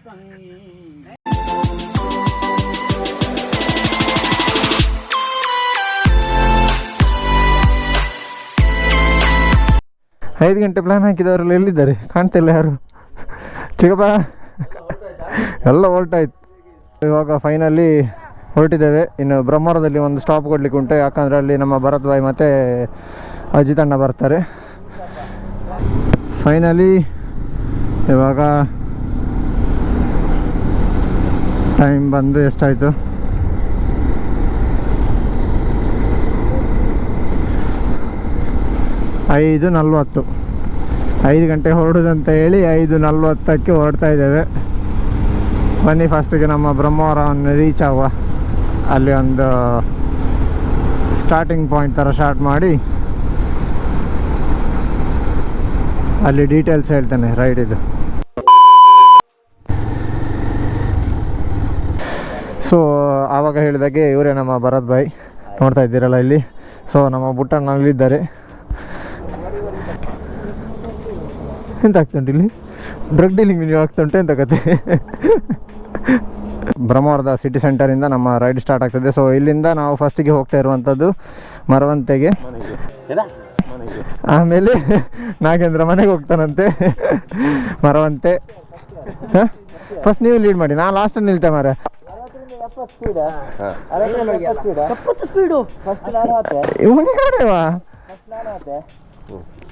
ಐದು ಗಂಟೆ ಪ್ಲಾನ್ ಹಾಕಿದವರೆಲ್ಲ ಎಲ್ಲಿದ್ದಾರೆ? ಕಾಣ್ತಿಲ್ಲ ಯಾರು? ಚಿಕ್ಕಪ್ಪ? ಎಲ್ಲ ಹೊರಟಾಯ್ತು. ಇವಾಗ ಫೈನಲಿ ಹೊರಟಿದ್ದೇವೆ. ಇನ್ನು ಬ್ರಹ್ಮರದಲ್ಲಿ ಒಂದು ಸ್ಟಾಪ್ ಕೊಡ್ಲಿಕ್ಕೆ ಉಂಟು. ಯಾಕಂದರೆ ಅಲ್ಲಿ ನಮ್ಮ ಭರತ್ ಭಾಯ್ ಮತ್ತು ಅಜಿತ್ ಅಣ್ಣ ಬರ್ತಾರೆ. ಫೈನಲಿ ಇವಾಗ ಟೈಮ್ ಬಂದು ಎಷ್ಟಾಯಿತು? ಐದು ನಲ್ವತ್ತು. ಐದು ಗಂಟೆ ಹೊರಡುದಂತ ಹೇಳಿ ಐದು ನಲ್ವತ್ತಕ್ಕೆ ಹೊರಡ್ತಾ ಇದ್ದೇವೆ. ಬನ್ನಿ ಫಸ್ಟಿಗೆ ನಮ್ಮ ಬ್ರಹ್ಮವರವನ್ನು ರೀಚ್ ಆಗುವ. ಅಲ್ಲಿ ಒಂದು ಸ್ಟಾರ್ಟಿಂಗ್ ಪಾಯಿಂಟ್ ಥರ ಸ್ಟಾರ್ಟ್ ಮಾಡಿ ಅಲ್ಲಿ ಡೀಟೇಲ್ಸ್ ಹೇಳ್ತೇನೆ ರೈಡ್ ಸೊ ಆವಾಗ ಹೇಳಿದಾಗೆ ಇವರೇ ನಮ್ಮ ಭರತ್ ಭಾಯ್ ನೋಡ್ತಾ ಇದ್ದೀರಲ್ಲ ಇಲ್ಲಿ. ಸೊ ನಮ್ಮ ಬುಟ್ಟಣ್ಣ ಅಲ್ಲಿದ್ದಾರೆ ಎಂತ ಆಗ್ತುಂಟು ಇಲ್ಲಿ? ಡ್ರಗ್ ಡೀಲಿಂಗ್ ನೀವು ಆಗ್ತುಂಟು ಎಂತ ಕತೆ? ಬ್ರಹ್ಮವರದ ಸಿಟಿ ಸೆಂಟರಿಂದ ನಮ್ಮ ರೈಡ್ ಸ್ಟಾರ್ಟ್ ಆಗ್ತದೆ. ಸೊ ಇಲ್ಲಿಂದ ನಾವು ಫಸ್ಟಿಗೆ ಹೋಗ್ತಾ ಇರುವಂಥದ್ದು ಮರವಂತೆಗೆ. ಆಮೇಲೆ ನಾಗೇಂದ್ರ ಮನೆಗೆ ಹೋಗ್ತಾನಂತೆ. ಮರವಂತೆ. ಫಸ್ಟ್ ನೀವು ಲೀಡ್ ಮಾಡಿ. ನಾನು ಲಾಸ್ಟ್ ನಿಲ್ತೆ ಮಾರೆ ಸ್ಪೀಡು. ಫಸ್ಟ್ ನಾನು ಯಾರೇವಾ ಫಸ್ಟ್ ನಾನು ಆತೆ.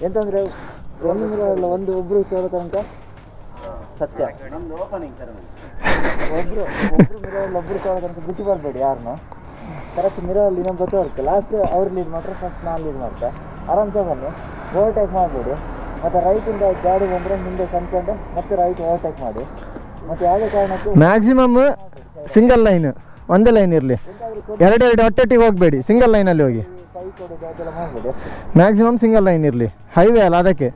ಎಂತಂದ್ರೆ ಒಂದು ಒಂದು ಒಬ್ರು ತೋರೋ ತನಕ? ಸತ್ಯ. ಒಬ್ರು ಒಬ್ರು ಮಿರರ್ ಒಬ್ರು ತೋರೋ ತನಕ ಬಿಟ್ಟು ಬರಬೇಡಿ ಯಾರನ್ನು ಕರೆಕ್ಟ್ ಮಿರರ್ ಇನ್ನೊಬ್ಬ ತೋರುತ್ತೆ ಲಾಸ್ಟ್ ಅವ್ರು ಲೀಡ್ ಮಾಡ್ತಾರೆ ಫಸ್ಟ್ ನಾನು ಲೀಡ್ ಮಾಡ್ತೆ. ಆರಾಮ್ಸೆ ಬನ್ನಿ. ಓವರ್ಟೇಕ್ ಮಾಡಬೇಡಿ. ಮತ್ತು ರೈಟಿಂದ ಗಾಡಿ ಬಂದರೆ ಮುಂದೆ ಕಂಡ್ಕೊಂಡು ಮತ್ತೆ ರೈಟ್ ಓವರ್ಟೇಕ್ ಮಾಡಿ. ಮತ್ತೆ ಯಾವುದೇ ಕಾರಣಕ್ಕೂ ಮ್ಯಾಕ್ಸಿಮಮ್ ಸಿಂಗಲ್ ಲೈನ್ ಒಂದೇ ಲೈನ್ ಇರಲಿ. ಎರಡೆರಡು ಒಟ್ಟೊಟ್ಟಿಗೆ ಹೋಗಬೇಡಿ. ಸಿಂಗಲ್ ಲೈನಲ್ಲಿ ಹೋಗಿ. ಮ್ಯಾಕ್ಸಿಮಮ್ ಸಿಂಗಲ್ ಲೈನ್ ಇರಲಿ. ಹೈವೇ ಅಲ್ಲ ಅದಕ್ಕೆ.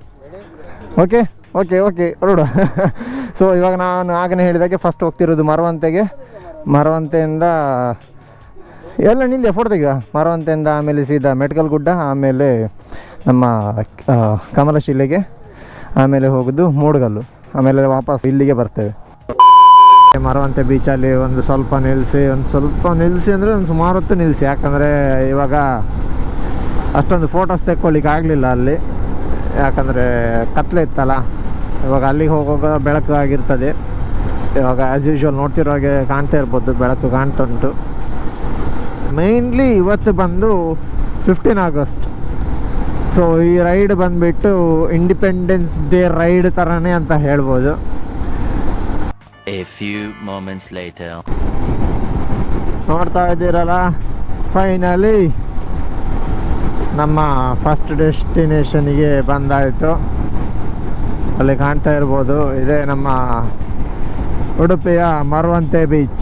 ಓಕೆ ಓಕೆ ಓಕೆ ಹೊರಡು ಸೊ ಇವಾಗ ನಾನು ಆಗನೇ ಹೇಳಿದಾಗೆ ಫಸ್ಟ್ ಹೋಗ್ತಿರೋದು ಮರವಂತೆಗೆ. ಮರವಂತೆಯಿಂದ, ಎಲ್ಲ ನಿಲ್ಲಿ ಫೋಟೋ ತೆಗೆಯುವ. ಮರವಂತೆಯಿಂದ ಆಮೇಲೆ ಸೀದಾ ಮೆಡಿಕಲ್ ಗುಡ್ಡ, ಆಮೇಲೆ ನಮ್ಮ ಕಮಲಶಿಲೆಗೆ ಆಮೇಲೆ ಹೋಗೋದು ಮೂಡಗಲ್ಲು. ಆಮೇಲೆ ವಾಪಸ್ ಇಲ್ಲಿಗೆ ಬರ್ತೇವೆ. ಮರವಂತೆ ಬೀಚಲ್ಲಿ ಒಂದು ಸ್ವಲ್ಪ ನಿಲ್ಲಿಸಿ ಒಂದು ಸ್ವಲ್ಪ ನಿಲ್ಲಿಸಿ ಅಂದರೆ ಒಂದು ಸುಮಾರು ಹೊತ್ತು ನಿಲ್ಲಿಸಿ ಯಾಕಂದರೆ ಇವಾಗ ಅಷ್ಟೊಂದು ಫೋಟೋಸ್ ತೆಕ್ಕೊಳ್ಳಿಕ್ಕೆ ಆಗಲಿಲ್ಲ ಅಲ್ಲಿ. ಯಾಕಂದರೆ ಕತ್ಲೆ ಇತ್ತಲ್ಲ, ಇವಾಗ ಅಲ್ಲಿಗೆ ಹೋಗುವಾಗ ಬೆಳಕು ಆಗಿರ್ತದೆ. ಇವಾಗ ಆ್ಯಸ್ ಯೂಶ್ವಲ್ ನೋಡ್ತಿರೋ ಹಾಗೆ ಕಾಣ್ತಾ ಇರ್ಬೋದು, ಬೆಳಕು ಕಾಣ್ತಾ ಉಂಟು ಮೇಯ್ನ್ಲಿ ಇವತ್ತು ಬಂದು ಫಿಫ್ಟೀನ್ ಆಗಸ್ಟ್ ಸೊ ಈ ರೈಡ್ ಬಂದುಬಿಟ್ಟು ಇಂಡಿಪೆಂಡೆನ್ಸ್ ಡೇ ರೈಡ್ ಥರನೇ ಅಂತ ಹೇಳ್ಬೋದು. A few moments later. ನೋಡ್ತಾ ಇದ್ದೀರಲ್ಲ? ಫೈನಲಿ ನಮ್ಮ ಫಸ್ಟ್ ಡೆಸ್ಟಿನೇಷನಿಗೆ ಬಂದಾಯಿತು. ಅಲ್ಲಿ ಕಾಣ್ತಾ ಇರ್ಬೋದು. ಇದೇ ನಮ್ಮ ಉಡುಪಿಯ ಮರವಂತೆ ಬೀಚ್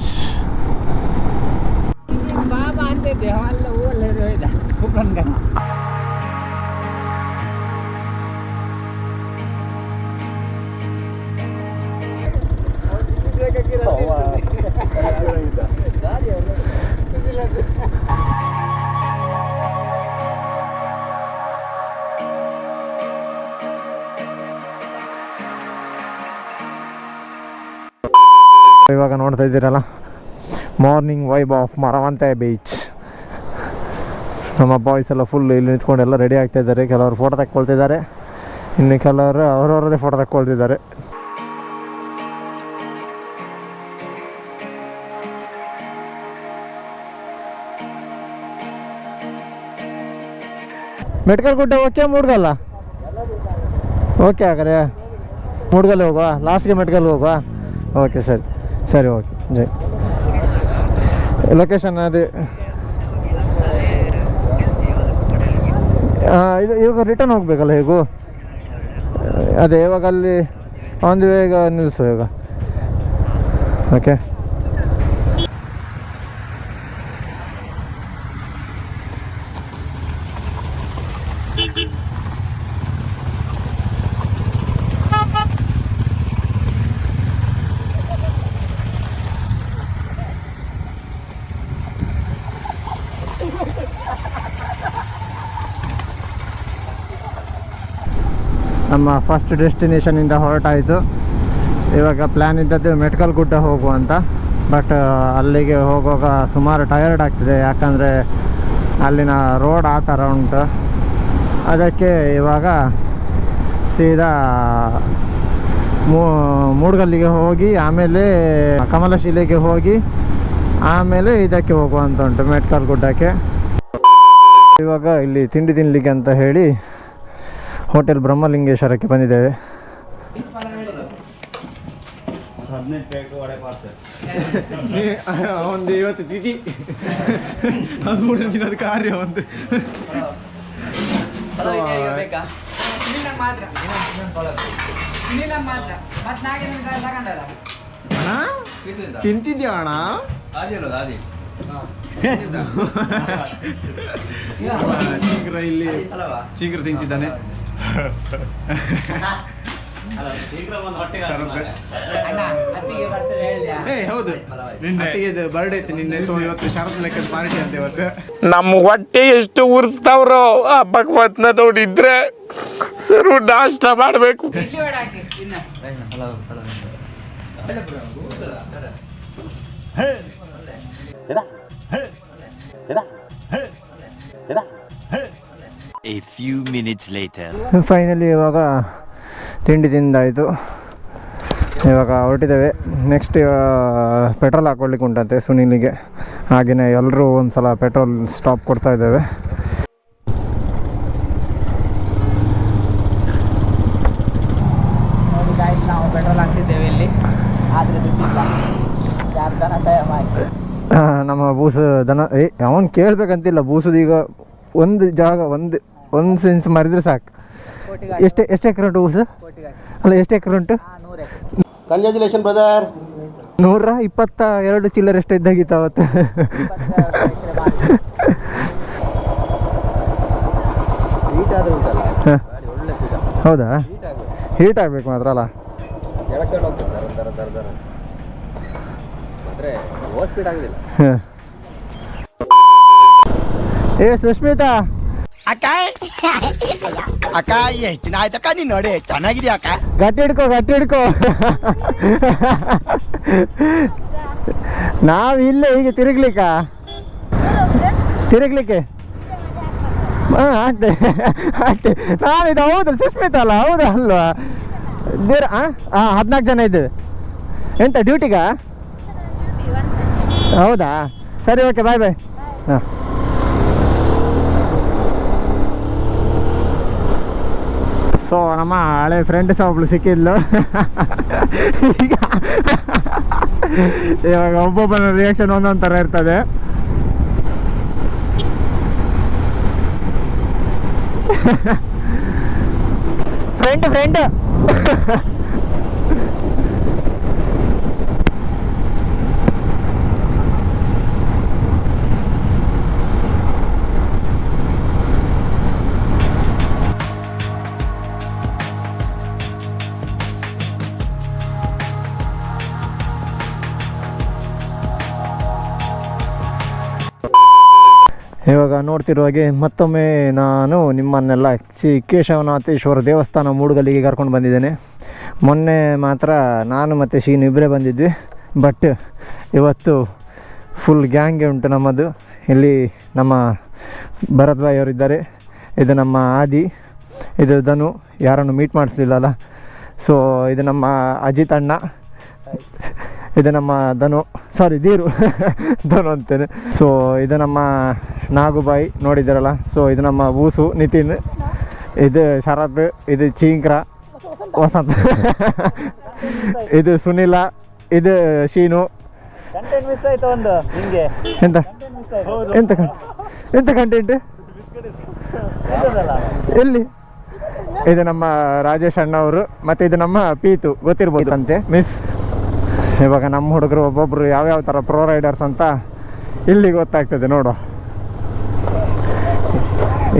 ಇವಾಗ ನೋಡ್ತಾ ಇದ್ದೀರಲ್ಲ? Morning vibe of Maravanthe beach ನಮ್ಮ ಬಾಯ್ಸ್ ಎಲ್ಲ ಫುಲ್ ಇಲ್ಲಿ ನಿಂತ್ಕೊಂಡು ಎಲ್ಲ ರೆಡಿ ಆಗ್ತಾ ಇದ್ದಾರೆ. ಕೆಲವರು ಫೋಟೋ ತಕ್ಕೊಳ್ತಿದ್ದಾರೆ. ಇನ್ನು ಕೆಲವರು ಅವರವರದೇ ಫೋಟೋ ತಕ್ಕೊಳ್ತಿದ್ದಾರೆ. ಮೆಟ್ಕಲ್ ಗುಡ್ಡ ಓಕೆ ಮೂಡ್ಗಲ್ಲ? ಓಕೆ ಹಾಗಾದ್ರೆ. ಮೂಡ್ಗಲ್ಲೇ ಹೋಗುವ? ಲಾಸ್ಟ್ಗೆ ಮೆಡಿಕಲ್ ಹೋಗುವ? ಓಕೆ ಸರಿ. ಸರಿ, ಓಕೆ. ಜೈ. ಲೊಕೇಶನ್ ಅದೇ ಇದು ಇವಾಗ ರಿಟರ್ನ್ ಹೋಗಬೇಕಲ್ಲ ಹೇಗೂ? ಅದೇ, ಇವಾಗ ಅಲ್ಲಿ ಒಂದು ಬೇಗ ನಿಲ್ಲಿಸು, ಇವಾಗ. ಓಕೆ ನಮ್ಮ ಫಸ್ಟ್ ಡೆಸ್ಟಿನೇಷನಿಂದ ಹೊರಟಾಯಿತು. ಇವಾಗ ಪ್ಲ್ಯಾನ್ ಇದ್ದದ್ದು ಮೆಟ್ಕಲ್ ಗುಡ್ಡ ಹೋಗುವ ಅಂತ. ಬಟ್ ಅಲ್ಲಿಗೆ ಹೋಗುವಾಗ ಸುಮಾರು ಟಯರ್ಡ್ ಆಗ್ತಿದೆ. ಯಾಕಂದರೆ ಅಲ್ಲಿನ ರೋಡ್ ಆ ಥರ ಉಂಟು. ಅದಕ್ಕೆ ಇವಾಗ ಸೀದಾ ಮೂಡ್ಗಲ್ಲಿಗೆ ಹೋಗಿ ಆಮೇಲೆ ಕಮಲಶಿಲೆಗೆ ಹೋಗಿ ಆಮೇಲೆ ಇದಕ್ಕೆ ಹೋಗುವಂತ ಉಂಟು ಮೆಟ್ಕಲ್ ಗುಡ್ಡಕ್ಕೆ. ಇವಾಗ ಇಲ್ಲಿ ತಿಂಡಿ ತಿನ್ನಲಿಕ್ಕೆ ಅಂತ ಹೇಳಿ ಹೋಟೆಲ್ ಬ್ರಹ್ಮಲಿಂಗೇಶ್ವರಕ್ಕೆ ಬಂದಿದ್ದೇವೆ. ಒಂದು ಇವತ್ತು ತಿಥಿ. ಹದಿಮೂರು ದಿನದ ಕಾರ್ಯ ಒಂದು. ತಿಂತಿದ್ಯಾ ಅಣ್ಣ? ಚೀಗ್ರ ಇಲ್ಲಿ ಚೀಗ್ರ ತಿಂತಿದ್ದಾನೆ. ಶರತ್. ಅಣ್ಣ ಅತ್ತಿಗೆ ಬರ್ತಾರೆ ಹೇಳಿದ್ಯಾ ಏ ಹೌದು. ಅತ್ತಿಗೆ ಬರ್ಡೇ ಇತ್ತು ನಿನ್ನೆ ಸೊ ಇವತ್ತು ಶರತ್ ಲೆಕ್ಕದ ಪಾರ್ಟಿ ಅಂತ ಇವತ್ತು. ನಮ್ಮ ಹೊಟ್ಟೆ ಎಷ್ಟು ಉರಿಸ್ತಾವ್ರೋ ಆ ಭಗವತ್ನ ನೋಡಿದ್ರೆ ಸರು ನಾಷ್ಟ ಮಾಡಬೇಕು. Idli vada few minutes A few minutes later. Finally ಇವಾಗ ತಿಂಡಿ ತಿಂದಾಯಿತು. ಇವಾಗ ಹೊರಟಿದ್ದೇವೆ. ನೆಕ್ಸ್ಟ್ ಪೆಟ್ರೋಲ್ ಹಾಕೊಳ್ಳಿಕ್ಕೆ ಉಂಟಂತೆ ಸುನೀಲಿಗೆ. ಹಾಗೆಯೇ ಎಲ್ಲರೂ ಒಂದು ಸಲ ಪೆಟ್ರೋಲ್ ಸ್ಟಾಪ್ ಕೊಡ್ತಾ ಇದ್ದೇವೆ. ನಾವು ಪೆಟ್ರೋಲ್ ಹಾಕ್ತಿದ್ದೇವೆ ಇಲ್ಲಿ. ನಮ್ಮ ಬೂಸು ದನ ಏ ಅವನು ಕೇಳಬೇಕಂತಿಲ್ಲ. ಬೂಸದೀಗ ಈಗ ಒಂದು ಜಾಗ ಒಂದು ಒಂದು ಸೆನ್ಸ್ ಮಾರಿದ್ರೆ ಸಾಕು. ಎಷ್ಟು ಎಷ್ಟು ಎಕರೆ ಉಂಟು ಬೂಸು ಸರ್? ಅಲ್ಲ ಎಷ್ಟು ಎಕರೆ ಉಂಟು? ಕಂಗ್ರ್ಯಾಚುಲೇಷನ್ ಬ್ರದರ್ ನೂರ ಇಪ್ಪತ್ತ ಎರಡು ಚಿಲ್ಲರ್ ಎಷ್ಟು ಇದ್ದಾಗಿತ್ತು ಅವತ್ತು. ಹೌದಾ? ಹೀಟ್ ಆಗಬೇಕು ಮಾತ್ರ ಅಲ್ಲ. ಏ ಸುಷ್ಮಿತಾ ಅಕ್ಕ? ಅಕ್ಕ ಎಷ್ಟು ಆಯ್ತಕ್ಕ ನೀನ್ ನೋಡಿ, ಚೆನ್ನಾಗಿದ್ಯಾ ಅಕ್ಕ? ಗಟ್ಟಿ ಹಿಡ್ಕೋ ಗಟ್ಟಿ ಹಿಡ್ಕೋ. ನಾವು ಇಲ್ಲೇ, ಹೀಗೆ ತಿರುಗ್ಲಿಕ್ಕ? ತಿರುಗ್ಲಿಕ್ಕೆ? ಹಾಂ ಆಗ್ತದೆ ಆಗ್ತೆ. ನಾವಿದು ಹೌದು, ಸುಸ್ಮಿತ ಅಲ್ಲ, ಹೌದಾ ಅಲ್ವಾ? ದೇರ್ ಹಾಂ ಹದಿನಾಲ್ಕು ಜನ ಇದ್ದೇವೆ. ಎಂತ ಡ್ಯೂಟಿಗಾ ಹೌದಾ? ಸರಿ ಓಕೆ ಬಾಯ್ ಬಾಯ್ ಹಾಂ. ಸೊ ನಮ್ಮ ಹಳೆ ಫ್ರೆಂಡ್ ಸಹ ಒಬ್ಳು ಸಿಕ್ಕಿದ್ಲು. ಈಗ ಇವಾಗ ಒಬ್ಬೊಬ್ಬನ ರಿಯಾಕ್ಷನ್ ಒಂದೊಂದು ಥರ ಇರ್ತದೆ. ಫ್ರೆಂಡ್ ಫ್ರೆಂಡ್ ಇವಾಗ ನೋಡ್ತಿರುವ ಹಾಗೆ ಮತ್ತೊಮ್ಮೆ ನಾನು ನಿಮ್ಮನ್ನೆಲ್ಲ ಶ್ರೀ ಕೇಶವನಾಥೇಶ್ವರ ದೇವಸ್ಥಾನ ಮೂಡುಗಲ್ಲಿಗೆ ಕರ್ಕೊಂಡು ಬಂದಿದ್ದೇನೆ. ಮೊನ್ನೆ ಮಾತ್ರ ನಾನು ಮತ್ತು ಶೀನ್ ಇಬ್ಬರೇ ಬಂದಿದ್ವಿ. ಬಟ್ ಇವತ್ತು ಫುಲ್ ಗ್ಯಾಂಗೆ ಉಂಟು ನಮ್ಮದು. ಇಲ್ಲಿ ನಮ್ಮ ಭರತ್ ಅವರಿದ್ದಾರೆ ಇದು ನಮ್ಮ ಆದಿ, ಇದು ಧನು. ಯಾರನ್ನು ಮೀಟ್ ಮಾಡಿಸ್ಲಿಲ್ಲಲ್ಲ ಸೊ ಇದು ನಮ್ಮ ಅಜಿತ್ ಅಣ್ಣ. ಇದು ನಮ್ಮ ಧನು ಸಾರಿ ದೀರು ಧನು ಅಂತೇನೆ. ಸೊ ಇದು ನಮ್ಮ ನಾಗುಬಾಯಿ ನೋಡಿದ್ದೀರಲ್ಲ ಸೊ ಇದು ನಮ್ಮ ಬೂಸು ನಿತಿನ್ ಇದು ಶರತ್ ಇದು ಚೀಂಕ್ರ ವಸಂತ್. ಇದು ಸುನಿಲ ಇದು ಶೀನು. ಕಂಟೆಂಟ್ ಮಿಸ್ ಆಯ್ತು ಒಂದು ನಿಂಗೆ? ಎಂತ? ಎಂತ ಎಂತ ಕಂಟೆಂಟ್ ಎಲ್ಲಿ? ಇದು ನಮ್ಮ ರಾಜೇಶ್ ಅಣ್ಣ ಅವರು ಮತ್ತು ಇದು ನಮ್ಮ ಪೀತು ಗೊತ್ತಿರ್ಬೋದು ಅಂತೆ ಮಿಸ್ ಇವಾಗ ನಮ್ಮ ಹುಡುಗರು ಒಬ್ಬೊಬ್ರು ಯಾವ್ಯಾವ ಥರ ಪ್ರೋ ರೈಡರ್ಸ್ ಅಂತ ಇಲ್ಲಿ ಗೊತ್ತಾಗ್ತದೆ ನೋಡು.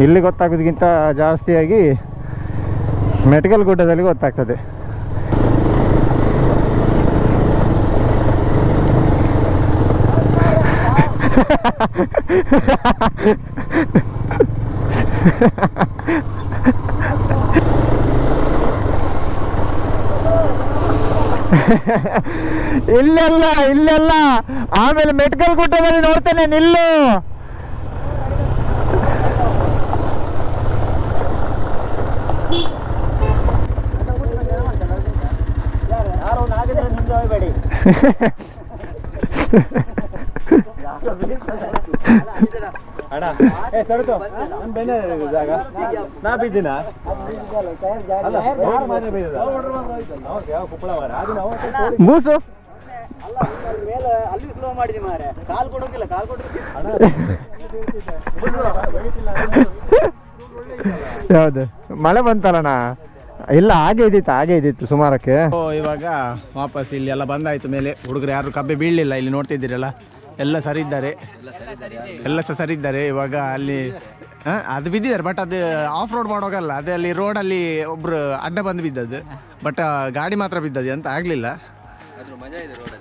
ಇಲ್ಲಿ ಗೊತ್ತಾಗೋದಕ್ಕಿಂತ ಜಾಸ್ತಿಯಾಗಿ ಮೆಡಿಕಲ್ ಗುಡ್ಡದಲ್ಲಿ ಗೊತ್ತಾಗ್ತದೆ. ಇಲ್ಲೆಲ್ಲ ಇಲ್ಲೆಲ್ಲ. ಆಮೇಲೆ ಮೆಟ್ಕಲ್ ಗುಡ್ಡದಲ್ಲಿ ನೋಡ್ತೇನೆ ನಿಲ್ಲು. ಯಾರು ಕೊಟ್ಟರೆ ಯಾವ್ದು? ಮಳೆ ಬಂತಲ್ಲಣ್ಣ ಇಲ್ಲ ಹಾಗೆ ಇದ್ದಿತ್ತು ಹಾಗೆ ಇದ್ದಿತ್ತು ಸುಮಾರಕ್ಕೆ. ಓ ಇವಾಗ ವಾಪಸ್ ಇಲ್ಲಿ ಎಲ್ಲ ಬಂದಾಯ್ತು ಮೇಲೆ. ಹುಡುಗರು ಯಾರು ಕಬ್ಬೆ ಬೀಳಲಿಲ್ಲ ಇಲ್ಲಿ ನೋಡ್ತಿದ್ದೀರಲ್ಲ. ಎಲ್ಲ ಸರಿ ಇದ್ದಾರೆ ಎಲ್ಲ ಸಹ ಸರಿ ಇದ್ದಾರೆ ಇವಾಗ ಅಲ್ಲಿ ಅದು ಬಿದ್ದಿದ್ದಾರೆ ಬಟ್ ಅದು ಆಫ್ ರೋಡ್ ಮಾಡೋಗಲ್ಲ. ಅದೇ ಅಲ್ಲಿ ರೋಡಲ್ಲಿ ಒಬ್ರು ಅಡ್ಡ ಬಂದು ಬಿದ್ದದ್ದು. ಬಟ್ ಗಾಡಿ ಮಾತ್ರ ಬಿದ್ದದ್ದು ಅಂತ ಆಗಲಿಲ್ಲ.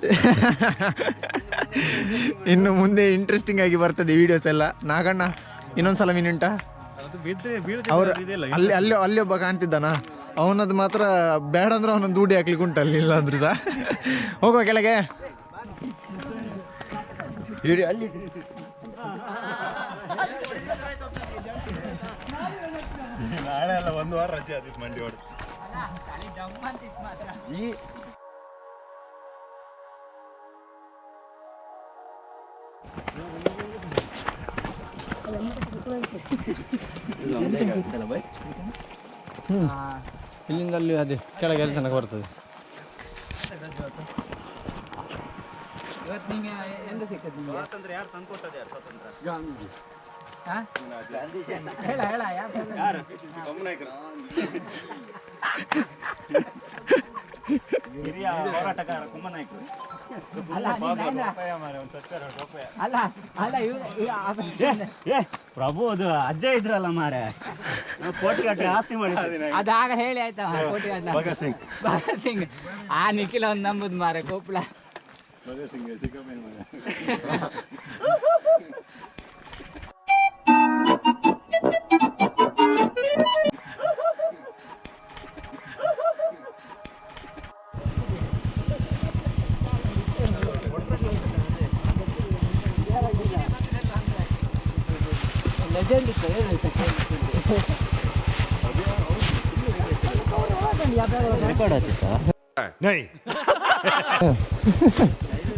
ಇನ್ನು ಮುಂದೆ ಇಂಟ್ರೆಸ್ಟಿಂಗ್ ಆಗಿ ಬರ್ತದೆ ವಿಡಿಯೋಸ್ ಎಲ್ಲ. ನಾಗಣ್ಣ, ಇನ್ನೊಂದ್ಸಲ ಮೀನುಂಟಾ ಅವ್ರು ಅಲ್ಲಿ ಅಲ್ಲಿ ಅಲ್ಲಿ ಒಬ್ಬ ಕಾಣ್ತಿದ್ದಾನ. ಅವನದು ಮಾತ್ರ ಬೇಡ ಅಂದ್ರೆ ಅವನೊಂದು ದೂಡಿ ಹಾಕ್ಲಿಕ್ಕೆ ಉಂಟು ಇಲ್ಲ ಅಂದ್ರು ಸಹ. ಹೋಗುವ ಕೆಳಗೆ. ನಾಳೆ ಅಲ್ಲ ಒಂದು ವಾರ ರಜೆ ಆದಿತ್ತು ಮಂಡಿ ಹೊಡೆದು ಇಲ್ಲಿಂದ ಅಲ್ಲಿ ಅದೇ ಕೆಳಗೆ ಎಲ್ಲಿ ತನಕ ಬರ್ತದೆ. ಇವತ್ತು ಗಾಂಧಿ ಹಾ? ಹೇಳ ಹೇಳ ಯಾರು ಹಿರಿಯ ಹೋರಾಟಗಾರ ಕುಮ್ಮನಾಯ್ಕರು ಪ್ರಭು ಅದು ಅಜ್ಜ ಇದ್ರಲ್ಲ ಮಾರೆ. ಕೋಟಿ ಗಟ್ಟಲೆ ಆಸ್ತಿ ಮಾಡಿ ಅದಾಗ ಹೇಳಿ ಆಯ್ತಾ ಕೋಟಿ ಭಗತ್ ಸಿಂಗ್. ಭಗತ್ ಸಿಂಗ್. ಆ ನಿಖಿಲ ಒಂದು ನಂಬುದು ಮಾರೆ ಕೊಪ್ಪಳ ಭಗತ್ ಸಿಂಗ್ ಚಿಕ್ಕಪ್ಪನ ಮಗ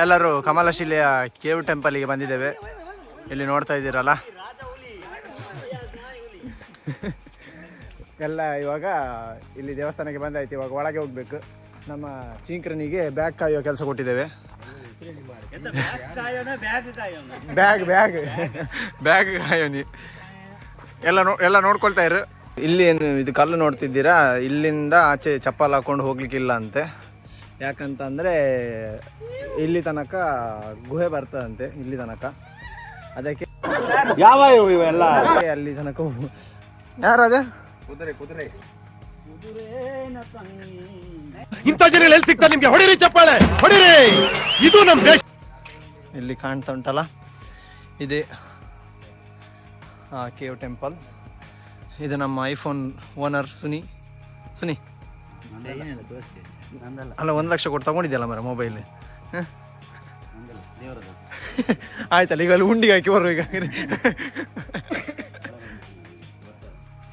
ಎಲ್ಲರೂ ಕಮಲಶಿಲೆಯ ಕೇವ್ ಟೆಂಪಲ್ಗೆ ಬಂದಿದ್ದೇವೆ. ಇಲ್ಲಿ ನೋಡ್ತಾ ಇದ್ದೀರಲ್ಲ? ಎಲ್ಲ ಇವಾಗ ಇಲ್ಲಿ ದೇವಸ್ಥಾನಕ್ಕೆ ಬಂದಾಯ್ತು, ಇವಾಗ ಒಳಗೆ ಹೋಗ್ಬೇಕು. ನಮ್ಮ ಚೀಂಕ್ರನಿಗೆ ಬ್ಯಾಗ್ ಕಾಯುವ ಕೆಲಸ ಕೊಟ್ಟಿದ್ದೇವೆ. Bag bag. ಬ್ಯಾಗ್ ಕಾಯೋನಿ. ಎಲ್ಲ ನೋ, ಎಲ್ಲ ನೋಡ್ಕೊಳ್ತಾ ಇರು. ಇಲ್ಲಿ ಏನು, ಇದು ಕಲ್ಲು ನೋಡ್ತಿದ್ದೀರಾ? ಇಲ್ಲಿಂದ ಆಚೆ ಚಪ್ಪಲ್ ಹಾಕೊಂಡು ಹೋಗ್ಲಿಕ್ಕಿಲ್ಲ ಅಂತೆ. ಯಾಕಂತಂದರೆ ಇಲ್ಲಿ ತನಕ ಗುಹೆ ಬರ್ತದಂತೆ ಇಲ್ಲಿ ತನಕ. ಅದಕ್ಕೆ ಯಾವ ಇವೆಲ್ಲ? ಅಲ್ಲಿ ತನಕ ಯಾರದೆ ಕುದುರೆ ಕುದುರೆ. ಇಂಥ ಜನ ಎಲ್ಲಿ ಸಿಗ್ತಾರೆ ನಿಮ್ಗೆ? ಹೊಡಿರಿ ಚಪ್ಪಾಳೆ ಹೊಡಿರಿ! ಇದು ನಮ್ಮ ದೇಶ. ಇಲ್ಲಿ ಕಾಣ್ತಾ ಉಂಟಲ್ಲ ಇದೇ ಕೇವ್ ಟೆಂಪಲ್. ಇದು ನಮ್ಮ ಐಫೋನ್ ಓನರ್ ಸುನಿ. ಸುನಿ. ಅಲ್ಲ ಒಂದು ಲಕ್ಷ ಕೊಟ್ಟು ತಗೊಂಡಿದ್ಯಲ್ಲ ಮರ ಮೊಬೈಲ್ ಆಯ್ತಲ್ಲ ಈಗ ಅಲ್ಲಿ ಉಂಡಿಗೆ ಹಾಕಿ ಬರುವ ಈಗ.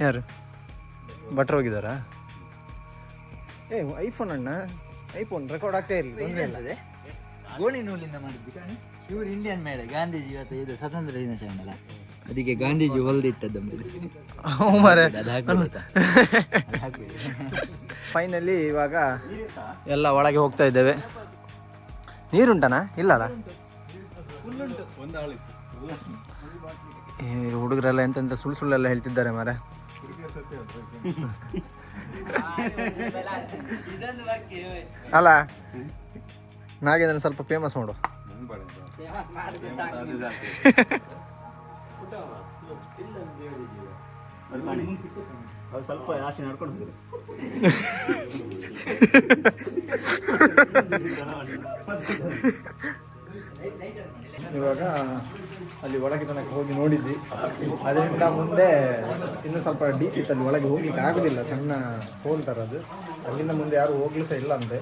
ಯಾರು? ಭಟ್ರು ಹೋಗಿದ್ದಾರಾ? ಏ ಐಫೋನ್ ಅಣ್ಣ ಐಫೋನ್ ರೆಕಾರ್ಡ್ ಆಗ್ತಾ ಇರಲಿ ತೊಂದರೆ ಇಲ್ಲ. ಗೋಣಿ ನೂಲಿಂದ ಮಾಡಿದ್ದು. ಇವ್ರು ಇಂಡಿಯನ್ ಮೇಡ ಗಾಂಧೀಜಿ ಇವತ್ತು ಇದು ಸ್ವತಂತ್ರ ದಿನಾಚರಣೆ ಅಲ್ಲ? ಅದಕ್ಕೆ ಗಾಂಧೀಜಿ ಹೊಲ್ದಿಟ್ಟದ್ದು ಮಾರೆ. ಫೈನಲಿ ಇವಾಗ ಎಲ್ಲ ಒಳಗೆ ಹೋಗ್ತಾ ಇದ್ದೇವೆ. ನೀರುಂಟನಾ? ಇಲ್ಲಲ್ಲ? ಈ ಹುಡುಗರೆಲ್ಲ ಎಂತೆಂತ ಸುಳ್ಳು ಸುಳ್ಳೆಲ್ಲ ಹೇಳ್ತಿದ್ದಾರೆ ಮಾರೆ. ಅಲ್ಲ ನಾಗೇಂದ್ರ ಸ್ವಲ್ಪ ಫೇಮಸ್ ಮಾಡು. ಸ್ವಲ್ಪ ಆಚೆ ನಡ್ಕೊಂಡು ಹೋಗಿದ್ರು ಇವಾಗ ಅಲ್ಲಿ ಒಳಗೆ ತನಕ ಹೋಗಿ ನೋಡಿದ್ವಿ. ಅದರಿಂದ ಮುಂದೆ ಇನ್ನೂ ಸ್ವಲ್ಪ ಡೀಪ್ ಇತ್ತು. ಅಲ್ಲಿ ಒಳಗೆ ಹೋಗ್ಲಿಕ್ಕೆ ಆಗುದಿಲ್ಲ. ಸಣ್ಣ ಹೋಲ್ ತರ ಅದು. ಅಲ್ಲಿಂದ ಮುಂದೆ ಯಾರು ಹೋಗ್ಲಿ ಸಹ ಇಲ್ಲ ಅಂದೆ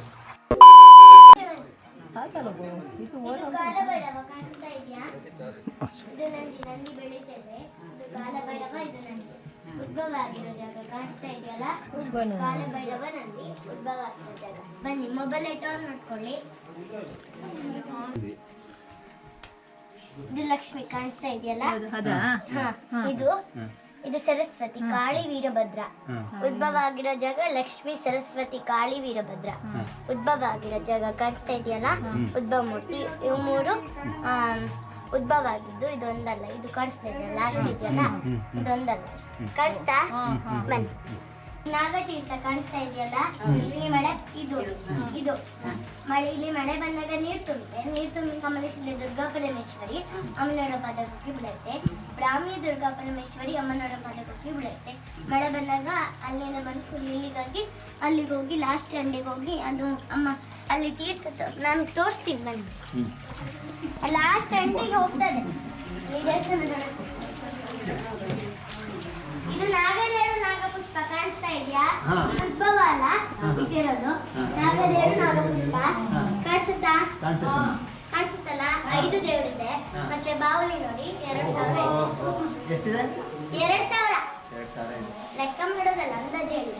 ಇದು ಕಾಲಭೈರವ ಕಾಣಿಸ್ತಾ ಇದೆಯಾ ಇದು ನಂದಿ ನಂದಿ ಬೆಳೀತದೆ ಇದು ಕಾಲಭೈರವ ಇದು ನಂದಿ ಉದ್ಭವ ಆಗಿರೋ ಜಾಗ ಕಾಣಿಸ್ತಾ ಇದೆಯಲ್ಲ? ಕಾಲಭೈರವ ನಂದಿ ಉದ್ಭವ ಆಗಿರೋ ಜಾಗ ಬನ್ನಿ ಮೊಬೈಲ್ ಲೈಟ್ ಆನ್ ಮಾಡ್ಕೊಳ್ಳಿ. ಇದು ಲಕ್ಷ್ಮಿ ಕಾಣಿಸ್ತಾ ಇದೆಯಲ್ಲ? ಹಾ, ಇದು ಇದು ಸರಸ್ವತಿ ಕಾಳಿ ವೀರಭದ್ರ. ಉದ್ಭವ ಆಗಿರೋ ಜಾಗ ಲಕ್ಷ್ಮಿ ಸರಸ್ವತಿ ಕಾಳಿ ವೀರಭದ್ರ. ಉದ್ಭವ ಆಗಿರೋ ಜಾಗ ಕಾಣಿಸ್ತಾ ಇದೆಯಲ್ಲ? ಉದ್ಭವ ಮೂರ್ತಿ ಇವು ಮೂರು ಉದ್ಭವ ಆಗಿದ್ದು ಇದೊಂದಲ್ಲ ಇದು ಕಾಣಿಸ್ತಾ ಇದೆಯಲ್ಲ ಲಾಸ್ಟ್ ಇದೆಯಲ್ಲ? ಇದೊಂದಲ್ಲ ಕಾಣಿಸ್ತಾ? ಬನ್ನಿ. ನಾಗತೀರ್ಥ ಕಾಣಿಸ್ತಾ ಇದೆಯಲ್ಲ? ಇಲ್ಲಿ ಮಳೆ ಇದು ಇದು. ಮಳೆ ಇಲ್ಲಿ ಮಳೆ ಬಂದಾಗ ನೀರು ತುಂಬುತ್ತೆ. ನೀರು ತುಂಬಿ ಕಮಲೇಶ್ವರಿ ದುರ್ಗಾ ಪರಮೇಶ್ವರಿ ಅಮ್ಮನವರ ಪದಕಕ್ಕೆ ಬಿಡುತ್ತೆ ಬ್ರಾಹ್ಮಿ ದುರ್ಗಾ ಪರಮೇಶ್ವರಿ ಅಮ್ಮನವರ ಪದಕಕ್ಕೆ ಬಿಡುತ್ತೆ ಮಳೆ ಬಂದಾಗ ಅಲ್ಲಿಂದ ಬಂದು ಫುಲ್ ಇಲ್ಲಿಗಾಗಿ ಅಲ್ಲಿಗೆ ಹೋಗಿ ಲಾಸ್ಟ್ ಅಂಡಿಗೆ ಹೋಗಿ ಅದು ಅಮ್ಮ ಅಲ್ಲಿ ತೀರ್ಥ ನಾನು ತೋರಿಸ್ತೀನಿ ಬನ್ನಿ. ಲಾಸ್ಟ್ ಎಂಡಿಗೆ ಹೋಗ್ತದೆ. ಇದು ನಾಗದೇವರು ನಾಗಪುಷ್ಪ ಕಾಣಿಸ್ತಾ ಇದೆಯಾ? ಉದ್ಭವ ಅಲ್ಲ? ಇಟ್ಟಿರೋದು. ನಾಗದೇವರು ನಾಗಪುಷ್ಪ. ಕಾಣಿಸುತ್ತಾ? ಕಾಣಿಸುತ್ತಲ್ಲ? ಐದು ದೇವರಿದೆ. ಮತ್ತೆ ಬಾವುಲಿ ನೋಡಿ ಎರಡು ಸಾವಿರ. ಎಷ್ಟಿದೆ? ಎರಡ್ ಸಾವಿರ. ಲೆಕ್ಕ ಮಾಡೋದಲ್ಲ ಅಂದಾಜು ಹೇಳಿ.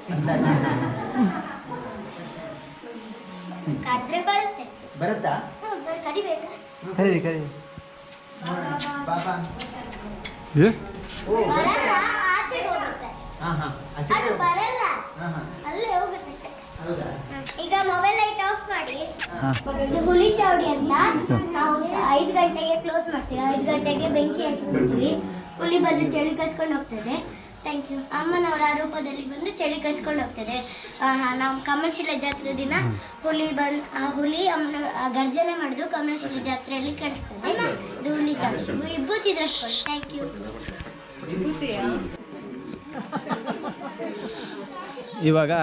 ಕದ್ರೆ ಬರುತ್ತೆ. ಬರುತ್ತಾ? ಹ್ಮ್, ಬರ್- ಕರಿಬೇಕಾ? ಕರಿ ಕರಿ. ಪಾಪ ಬರಲ್ಲ ಆಚೆ ಹೋಗುತ್ತೆ. ಹಾ ಹಾ. ಅದು ಬರಲ್ಲ. ಹಾ ಹಾ. ಅಲ್ಲೇ ಹೋಗುತ್ತೆ ಅಷ್ಟೇ. ಹೌದಾ? ಈಗ ಮೊಬೈಲ್ ಲೈಟ್ ಆಫ್ ಮಾಡಿ. ಇದು ಹುಲಿ ಚಾವಡಿ ಅಂತ ನಾವು ಐದು ಗಂಟೆಗೆ ಕ್ಲೋಸ್ ಮಾಡ್ತೀವಿ. ಐದು ಗಂಟೆಗೆ ಬೆಂಕಿ ಹಾಕಿ ಹುಲಿ ಬಂದು ಚಳಿ ಕಸ್ಕೊಂಡು ಹೋಗ್ತದೆ. ಥ್ಯಾಂಕ್ ಯು ಅಮ್ಮನವರ ರೂಪದಲ್ಲಿ ಬಂದು ಚಳಿ ಕಸ್ಕೊಂಡು ಹೋಗ್ತದೆ. ನಾವು ಕಮಲಶಿಲೆ ಜಾತ್ರೆ ದಿನ ಹುಲಿ ಬಂದು ಆ ಹುಲಿ ಅಮ್ಮನ ಗರ್ಜನೆ ಮಾಡಿದ್ದು ಕಮಲಶಿಲೆ ಜಾತ್ರೆಯಲ್ಲಿ ಕಳಿಸ್ತದೆ ಇದು ಹುಲಿ ಜಾತ್ರೆ. ವಿಭೂತಿ ಥ್ಯಾಂಕ್ ಯು ಇವಾಗ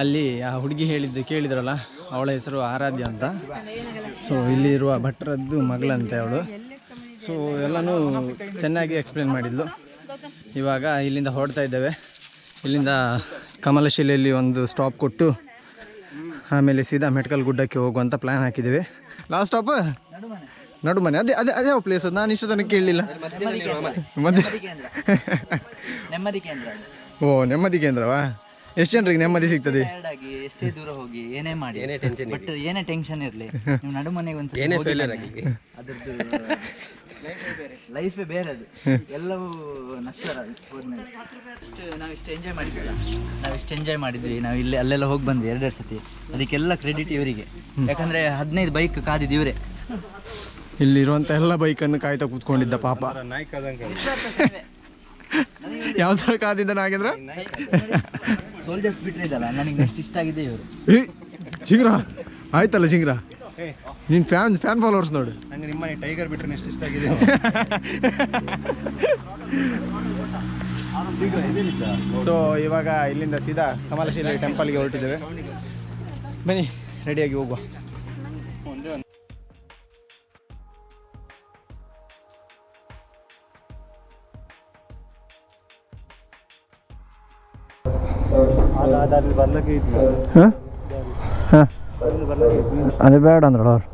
ಅಲ್ಲಿ ಆ ಹುಡುಗಿ ಹೇಳಿದ್ದು ಕೇಳಿದ್ರಲ್ಲ ಅವಳ ಹೆಸರು ಆರಾಧ್ಯ ಅಂತ. ಸೊ ಇಲ್ಲಿರುವ ಭಟ್ರದ್ದು ಮಗಳಂತೆ ಅವಳು. ಸೊ ಎಲ್ಲನೂ ಚೆನ್ನಾಗಿ ಎಕ್ಸ್ಪ್ಲೇನ್ ಮಾಡಿದ್ಲು. ಇವಾಗ ಇಲ್ಲಿಂದ ಹೊರಡ್ತಾ ಇದ್ದೇವೆ. ಇಲ್ಲಿಂದ ಕಮಲಶಿಲೆಯಲ್ಲಿ ಒಂದು ಸ್ಟಾಪ್ ಕೊಟ್ಟು ಆಮೇಲೆ ಸೀದಾ ಮೆಟ್ಕಲ್ ಗುಡ್ಡಕ್ಕೆ ಹೋಗುವಂಥ ಪ್ಲ್ಯಾನ್ ಹಾಕಿದ್ದೇವೆ. ಲಾಸ್ಟ್ ಸ್ಟಾಪ್ ನಡುಮನೆ ಅದೇ ಅದೇ ಅದೇ ಪ್ಲೇಸ್ ಅದು. ನಾನು ಇಷ್ಟು ತನಕ ಕೇಳಲಿಲ್ಲ. ಮಧ್ಯ ನೆಮ್ಮದಿ ಕೇಂದ್ರ. ಓ ನೆಮ್ಮದಿ ಕೇಂದ್ರವಾ? ಎಷ್ಟು ಜನರಿಗೆ ನೆಮ್ಮದಿ ಸಿಗ್ತದೆ? ಎಷ್ಟೇ ದೂರ ಹೋಗಿ ಏನೇ ಮಾಡಿ. ಏನೇ ಟೆನ್ಷನ್ ಬಟ್ ಏನೇ ಟೆನ್ಷನ್ ಇರಲಿ. ನೀವು ನಡುಮನೆಗೆ ಒಂದು ಏನೇ ಫೇಲಿಯರ್ ಆಗಿ ಅದ್ರದ್ದು ಲೈಫೇ ಬೇರೆ. ಅದು. ಎಲ್ಲವೂ ನಷ್ಟರ ಹೋದ್ಮೇಲೆ ಇಷ್ಟು ನಾವು ಇಷ್ಟು ಎಂಜಾಯ್ ಮಾಡಿದ್ವಿ ನಾವು ಇಷ್ಟು ಎಂಜಾಯ್ ಮಾಡಿದ್ವಿ. ನಾವು ಇಲ್ಲಿ ಅಲ್ಲೆಲ್ಲ ಹೋಗಿ ಬಂದ್ವಿ ಎರಡೆರಡು ಸತಿ. ಅದಕ್ಕೆಲ್ಲ ಕ್ರೆಡಿಟ್ ಇವರಿಗೆ. ಯಾಕಂದ್ರೆ ಹದಿನೈದು ಬೈಕ್ ಕಾದಿದ್ದು ಇವರೇ. ಇಲ್ಲಿರುವಂಥ ಎಲ್ಲ ಬೈಕನ್ನು ಕಾಯ್ತಾ ಕೂತ್ಕೊಂಡಿದ್ದ ಪಾಪ. ಯಾವ ಥರ ಕಾದಿದ್ದ ನಾಗೇಂದ್ರ ಸೋಲ್ಜರ್ಸ್ ಬಿಟ್ಟರೆ ಇದಲ್ಲ. ನನಗೆ ನೆಕ್ಸ್ಟ್ ಇಷ್ಟ ಆಗಿದೆ ಇವರು. ಏ ಚಿಂಗ್ರ. ಆಯ್ತಲ್ಲ ಚಿಂಗ್ರ? ನಿನ್ ಫ್ಯಾನ್ ಫ್ಯಾನ್ ಫಾಲೋವರ್ಸ್ ನೋಡು. ನಂಗೆ ನಿಮ್ಮ ಟೈಗರ್ ಬಿಟ್ರೆ ಎಷ್ಟು ಇಷ್ಟ ಆಗಿದೆ. ಸೊ ಇವಾಗ ಇಲ್ಲಿಂದ ಸೀದಾ ಕಮಲಶಿಲೆ ಟೆಂಪಲ್ಗೆ ಹೊರಟಿದ್ದೇವೆ. ಬನ್ನಿ ರೆಡಿಯಾಗಿ ಹೋಗುವ. ಹಾಂ? ಹಾಂ? ಅದೇ ಬೇಡ ಅಂದ್ರಲ್ಲ ಅವ್ರು